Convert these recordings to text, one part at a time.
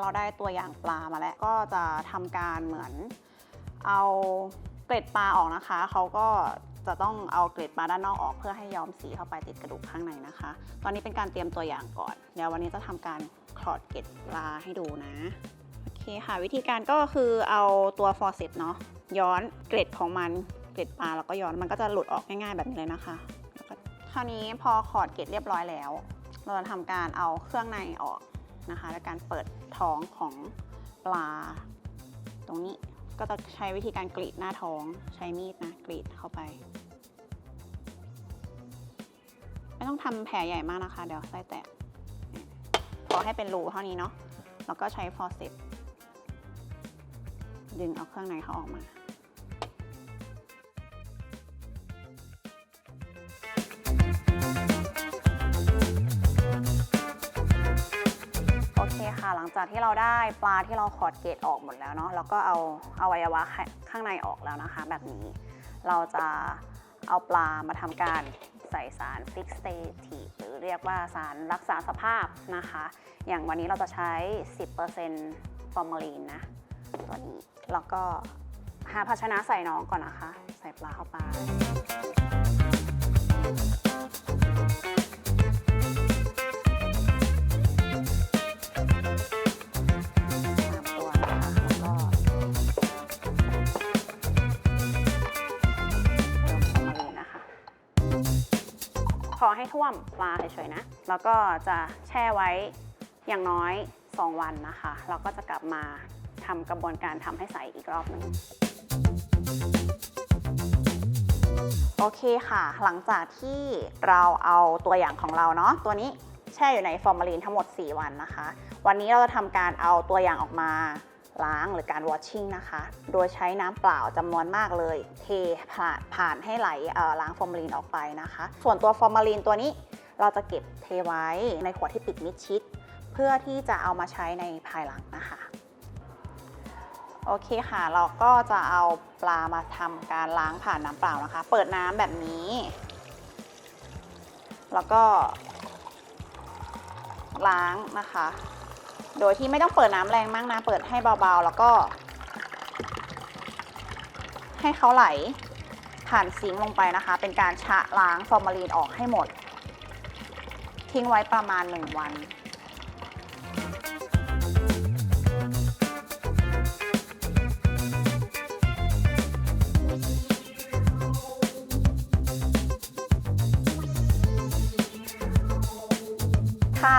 เราได้ตัวอย่างปลามาแล้ว ก็จะทำการเหมือนเอาเกล็ดปลาออกนะคะ เขาก็จะต้องเอาเกล็ดปลาด้านนอกออกเพื่อให้ย้อมสีเข้าไปติดกระดูกข้างในนะคะ ตอนนี้เป็นการเตรียมตัวอย่างก่อน เดี๋ยววันนี้จะทำการคลอดเกล็ดปลาให้ดูนะ โอเคค่ะ วิธีการก็คือเอาตัวฟอร์เซตเนาะย้อนเกล็ดของมันเกล็ดปลาแล้วก็ย้อนมันก็จะหลุดออกง่ายๆแบบนี้เลยนะคะ คราวนี้พอขอดเกล็ดเรียบร้อยแล้ว เราจะทำการเอาเครื่องในออก นะคะ และการเปิดท้องของปลา ตรงนี้ก็จะใช้วิธีการกรีดหน้าท้องใช้มีดนะกรีดเข้าไป ไม่ต้องทำแผลใหญ่มากนะคะ เดี๋ยวไส้แตกพอให้เป็นรูเท่านี้เนาะแล้วก็ใช้ฟอร์เซปดึงเอาเครื่องในเขาออกมา จากที่เราได้ปลาที่เราขอดเกล็ดออกหมดแล้วเนาะแล้วก็เอาอวัยวะข้างในออกแล้วนะคะ แบบนี้เราจะเอาปลามาทำการใส่สาร fixative หรือเรียกว่าสารรักษาสภาพนะคะ อย่างวันนี้เราจะใช้ 10%ฟอร์มาลีนนะตัวนี้แล้วก็หาภาชนะใส่น้องก่อนนะคะ ใส่ปลาเข้าไป อให้ท่วมปลาเฉยๆนะ แล้วก็จะแช่ไว้อย่างน้อย 2 วันนะคะ เราก็จะกลับมาทำกระบวนการทำให้ใสอีกรอบหนึงโอเคค่ะ หลังจากที่เราเอาตัวอย่างของเราเนาะตัวนี้แช่อยู่ในฟอร์มาลีนทั้งหมด 4 วันนะคะ วันนี้เราจะทำการเอาตัวอย่างออกมา ล้างหรือการวอชชิ่งนะคะ โดยใช้น้ำเปล่าจำนวนมากเลย เทผ่านผ่านให้ไหลล้างฟอร์มาลีนออกไปนะคะ ส่วนตัวฟอร์มาลีนตัวนี้เราจะเก็บเทไว้ในขวดที่ปิดมิดชิด เพื่อที่จะเอามาใช้ในภายหลังนะคะ โอเคค่ะ เราก็จะเอาปลามาทำการล้างผ่านน้ำเปล่านะคะ เปิดน้ำแบบนี้ แล้วก็ล้างนะคะ โดยที่ไม่ต้องเปิดน้ำแรงมากนะ เปิดให้เบาๆ แล้วก็ ให้เขาไหลผ่านซิงค์ลงไปนะคะ เป็นการชะล้างฟอร์มาลีนออกให้หมด ทิ้งไว้ประมาณ 1 วัน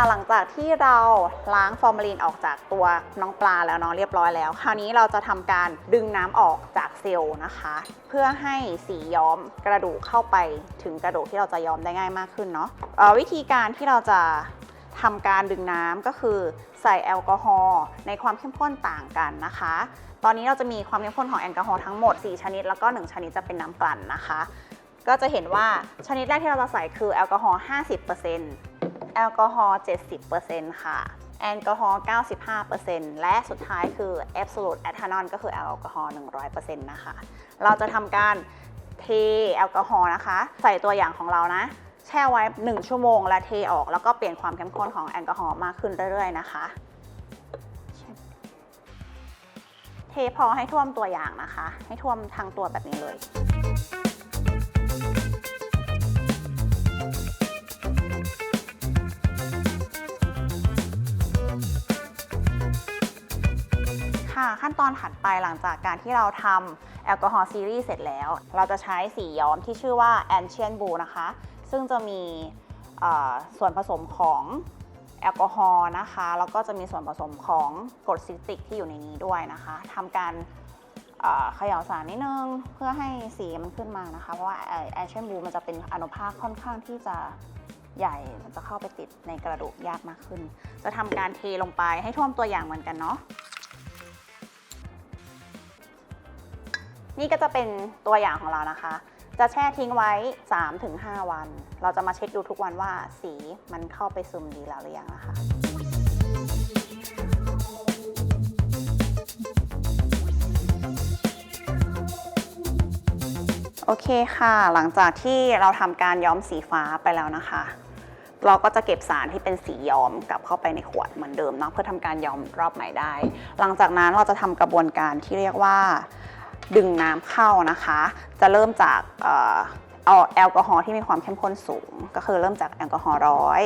หลังจากที่เราล้างฟอร์มาลีนออกจากตัวน้องปลาแล้วเนาะเรียบร้อยแล้ว คราวนี้เราจะทำการดึงน้ำออกจากเซลล์นะคะ เพื่อให้สีย้อมกระดูกเข้าไปถึงกระดูกที่เราจะย้อมได้ง่ายมากขึ้นเนาะวิธีการที่เราจะทำการดึงน้ำก็คือใส่แอลกอฮอล์ในความเข้มข้นต่างกันนะคะ ตอนนี้เราจะมีความเข้มข้นของแอลกอฮอล์ทั้งหมด 4 ชนิด แล้วก็ 1 ชนิดจะเป็นน้ำกลั่นนะคะ ก็จะเห็นว่าชนิดแรกที่เราจะใส่คือแอลกอฮอล์50% แอลกอฮอล์ 70%ค่ะ แอลกอฮอล์ 95%และสุดท้ายคือ absolute ethanol ก็คือแอลกอฮอล์ 100%นะคะ เราจะทำการเทแอลกอฮอล์นะคะ ใส่ตัวอย่างของเรานะ แช่ไว้ 1 ชั่วโมง และเทออกแล้วก็เปลี่ยนความเข้มข้นของแอลกอฮอล์มากขึ้นเรื่อยๆนะคะเทพอให้ท่วมตัวอย่างนะคะ ให้ท่วมทั้งตัวแบบนี้เลย ขั้นตอนถัดไปหลังจากการที่เราทำแอลกอฮอล์ซีรีส์เสร็จแล้ว เราจะใช้สีย้อมที่ชื่อว่า Ancient Blue นะคะ ซึ่งจะมีส่วนผสมของแอลกอฮอล์นะคะ แล้วก็จะมีส่วนผสมของกรดซิตริกที่อยู่ในนี้ด้วยนะคะทำการเอ่อเขย่าสารนิดนึง เพื่อให้สีมันขึ้นมานะคะ เพราะว่าแอนเชนบูมันจะเป็นอนุภาคค่อนข้างที่จะใหญ่มันจะเข้าไปติดในกระดูกยากมากขึ้น จะทำการเทลงไปให้ท่วมตัวอย่างเหมือนกันเนาะ นี่ก็จะเป็นตัวอย่างของเรานะคะ จะแช่ทิ้งไว้ 3-5 วัน เราจะมาเช็คดูทุกวันว่าสีมันเข้าไปซึมดีแล้วหรือยังนะคะโอเคค่ะ หลังจากที่เราทำการย้อมสีฟ้าไปแล้วนะคะ เราก็จะเก็บสารที่เป็นสีย้อมกลับเข้าไปในขวดเหมือนเดิมเนาะเพื่อทำการย้อมรอบใหม่ได้ หลังจากนั้นเราจะทำกระบวนการที่เรียกว่า ดึงน้ำเข้านะคะ จะเริ่มจากเอาแอลกอฮอล์ที่มีความเข้มข้นสูง ก็คือเริ่มจากแอลกอฮอล์ร้อย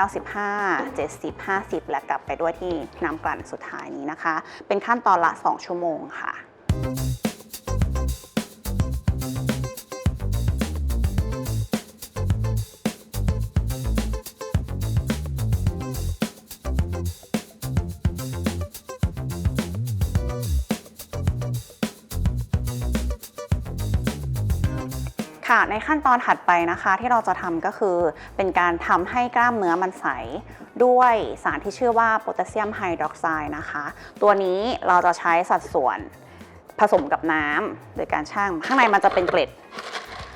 95 70 50 และกลับไปด้วยที่น้ำกลั่นสุดท้ายนี้นะคะ เป็นขั้นตอนละ 2 ชั่วโมงค่ะ ค่ะ ในขั้นตอนถัดไปนะคะที่เราจะทำก็คือ เป็นการทำให้กล้ามเนื้อมันใส ด้วยสารที่ชื่อว่าโพแทสเซียมไฮดรอกไซด์นะคะ ตัวนี้เราจะใช้สัดส่วนผสมกับน้ำโดยการช่างข้างในมันจะเป็นเกล็ด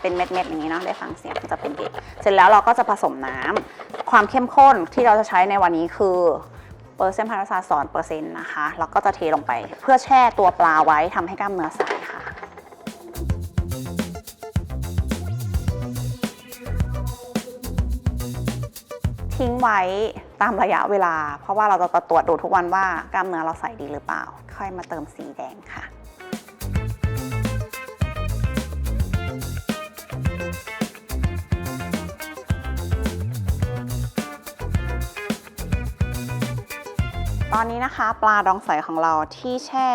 เป็นเม็ดๆอย่างนี้เนาะได้ฟังเสียงมันจะเป็นเกล็ดเสร็จแล้วเราก็จะผสมน้ำความเข้มข้นที่เราจะใช้ในวันนี้คือเปอร์เซ็นต์พาราซาสอนเปอร์เซ็นต์นะคะแล้วก็จะเทลงไป เพื่อแช่ตัวปลาไว้ทำให้กล้ามเนื้อใส ทิ้งไว้ตามระยะเวลา เพราะว่าเราจะตรวจดูทุกวันว่ากล้ามเนื้อเราใส่ดีหรือเปล่า ค่อยมาเติมสีแดงค่ะตอนนี้นะคะปลาดองใสของเราที่แช่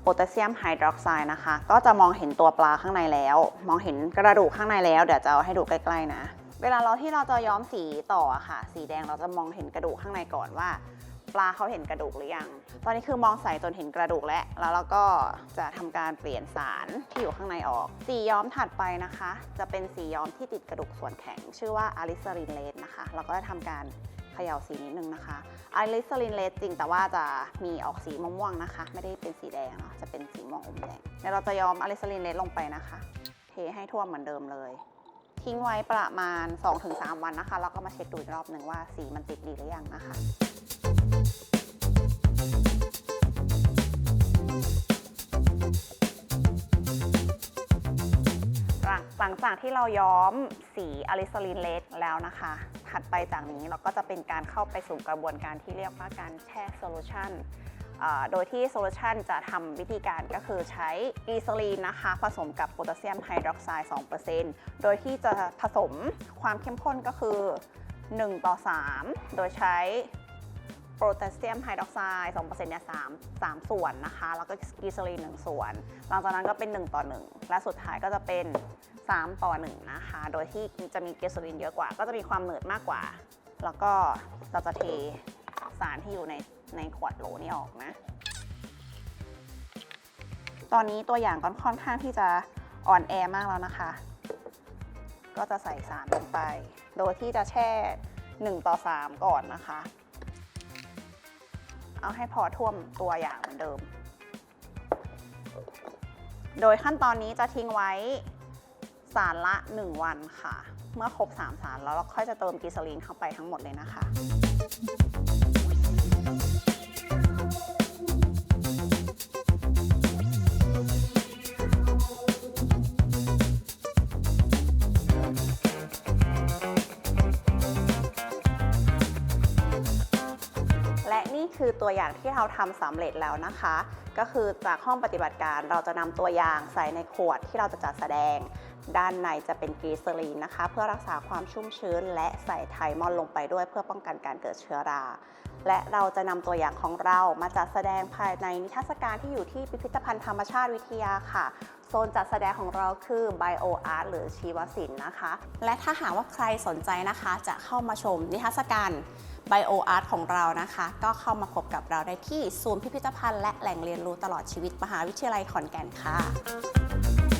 โพแทสเซียมไฮดรอกไซด์นะคะ ก็จะมองเห็นตัวปลาข้างในแล้ว มองเห็นกระดูกข้างในแล้ว เดี๋ยวจะเอาให้ดูใกล้ ๆ นะ เวลาเราที่เราจะย้อมสีต่อค่ะ สีแดงเราจะมองเห็นกระดูกข้างในก่อนว่า ปลาเขาเห็นกระดูกหรือยัง ตอนนี้คือมองใส่จนเห็นกระดูกแล้ว แล้วเราก็จะทำการเปลี่ยนสารที่อยู่ข้างในออก สีย้อมถัดไปนะคะ จะเป็นสีย้อมที่ติดกระดูกส่วนแข็ง ชื่อว่าอาริสรินเลสนะคะ เราก็จะทำการเขย่าสีนิดนึงนะคะอาริสรินเลสจริงแต่ว่าจะมีออกสีม่วงๆนะคะ ไม่ได้เป็นสีแดงเนาะจะเป็นสีม่วงอมแดงเดี๋ยวเราจะย้อมอาริสรินเลสลงไปนะคะ เทให้ทั่วเหมือนเดิมเลย ทิ้งไว้ประมาณ 2-3 วันนะคะแล้วก็มาเช็คดูอีกรอบหนึ่งว่าสีมันติดดีหรือยังนะคะหลังจากที่เราย้อมสีอะลิซาลินเลสแล้วนะคะ ถัดไปจากนี้เราก็จะเป็นการเข้าไปสู่กระบวนการที่เรียกว่าการแช่โซลูชันอ่า โดยที่โซลูชันจะทำวิธีการก็คือใช้กลีซอรีนนะคะ ผสมกับโพแทสเซียมไฮดรอกไซด์ 2%โดยที่จะผสมความเข้มข้นก็คือ 1 ต่อ 3 โดยใช้โพแทสเซียมไฮดรอกไซด์2%เนี่ย3 3 ส่วนนะคะ แล้วก็กลีซอรีน 1 ส่วน หลังจากนั้นก็เป็น 1 ต่อ 1 และสุดท้ายก็จะเป็น 3 ต่อ 1 นะคะ โดยที่จะมีกสโซลินเยอะกว่า ก็จะมีความเหนืดมากกว่า แล้วก็เราจะเทสารที่อยู่ใน ในขวดโหลนี้ออกนะ ตอนนี้ตัวอย่างก็ค่อนข้างที่จะอ่อนแอมากแล้วนะคะ ก็จะใส่สารลงไป โดยที่จะแช่ 1 ต่อ 3 ก่อนนะคะ เอาให้พอท่วมตัวอย่างเหมือนเดิม โดยขั้นตอนนี้จะทิ้งไว้สารละ 1 วันค่ะ เมื่อครบ 3 สารแล้วเราค่อยจะเติมกลีซอรีนเข้าไปทั้งหมดเลยนะคะ คือตัวอย่างที่เราทำสำเร็จแล้วนะคะ ก็คือจากห้องปฏิบัติการเราจะนำตัวอย่างใส่ในขวดที่เราจะจัดแสดง ด้านในจะเป็นกลีซอรีนนะคะ เพื่อรักษาความชุ่มชื้น และใส่ไทมอนลงไปด้วยเพื่อป้องกันการเกิดเชื้อรา และเราจะนำตัวอย่างของเรามาจัดแสดงภายในนิทรรศการที่อยู่ที่พิพิธภัณฑ์ธรรมชาติวิทยาค่ะโซนจัดแสดงของเราคือ Bio Art หรือชีวศิลป์นะคะ และถ้าหากว่าใครสนใจนะคะ จะเข้ามาชมนิทรรศการ Bio Art ของเรานะคะ ก็เข้ามาพบกับเราได้ที่ศูนย์พิพิธภัณฑ์และแหล่งเรียนรู้ตลอดชีวิตมหาวิทยาลัยขอนแก่นค่ะ